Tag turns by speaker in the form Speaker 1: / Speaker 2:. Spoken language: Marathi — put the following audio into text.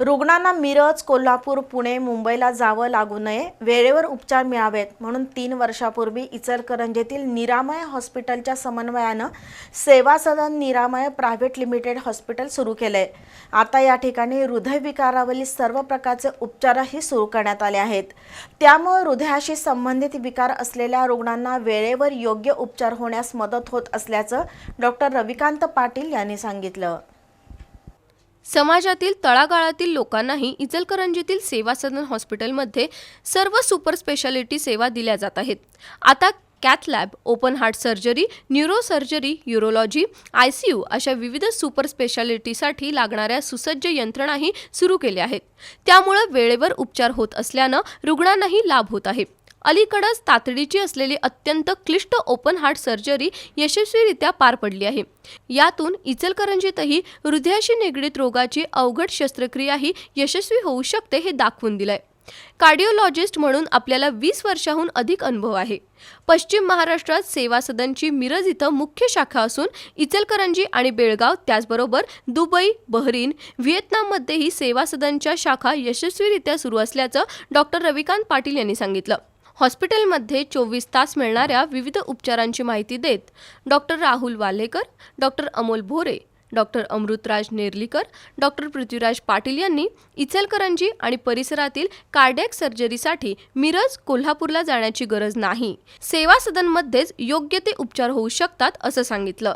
Speaker 1: रुग्णांना मिरज कोल्हापूर पुणे मुंबईला जावं लागू नये. वेळेवर उपचार मिळावेत म्हणून तीन वर्षापूर्वी इचलकरंजीतील निरामय हॉस्पिटलच्या समन्वयानं सेवा सदन निरामय प्रायव्हेट लिमिटेड हॉस्पिटल सुरू केलंय. आता या ठिकाणी हृदयविकारावरील सर्व प्रकारचे उपचारही सुरू करण्यात आले आहेत. त्यामुळे हृदयाशी संबंधित विकार असलेल्या रुग्णांना वेळेवर योग्य उपचार होण्यास मदत होत असल्याचं डॉक्टर रविकांत पाटील यांनी सांगितलं.
Speaker 2: समाजातील तळागाळातील लोकांनाही इचलकरंजीतील सेवा सदन हॉस्पिटलमध्ये सर्व सुपर स्पेशालिटी सेवा दिल्या जात आहेत. आता cath lab open heart surgery neuro surgery urology I C U अशा विविध सुपर स्पेशालिटीसाठी लागणाऱ्या सुसज्ज यंत्रणाही सुरू केल्या आहेत. त्यामुळं वेळेवर उपचार होत असल्यानं रुग्णांनाही लाभ होत आहे. अलीकडंच तातडीची असलेली अत्यंत क्लिष्ट ओपन हार्ट सर्जरी यशस्वीरित्या पार पडली आहे. यातून इचलकरंजीतही हृदयाशी निगडीत रोगाची अवघड शस्त्रक्रियाही यशस्वी होऊ शकते हे दाखवून दिलंय. कार्डिओलॉजिस्ट म्हणून आपल्याला वीस वर्षाहून अधिक अनुभव आहे. पश्चिम महाराष्ट्रात सेवा सदनची मिरज इथं मुख्य शाखा असून इचलकरंजी आणि बेळगाव त्याचबरोबर दुबई बहरीन व्हिएतनाममध्येही सेवा सदनच्या शाखा यशस्वीरित्या सुरू असल्याचं डॉक्टर रविकांत पाटील यांनी सांगितलं. हॉस्पिटलमध्ये चोवीस तास मिळणाऱ्या विविध उपचारांची माहिती देत doctor Rahul Walekar doctor Amol Bhore doctor Amritraj Nerlikar doctor Prithviraj Patil यांनी इचलकरंजी आणि परिसरातील कार्डियक सर्जरीसाठी मिरज कोल्हापूरला जाण्याची गरज नाही. सेवा सदनमध्येच योग्य ते उपचार होऊ शकतात असं सांगितलं.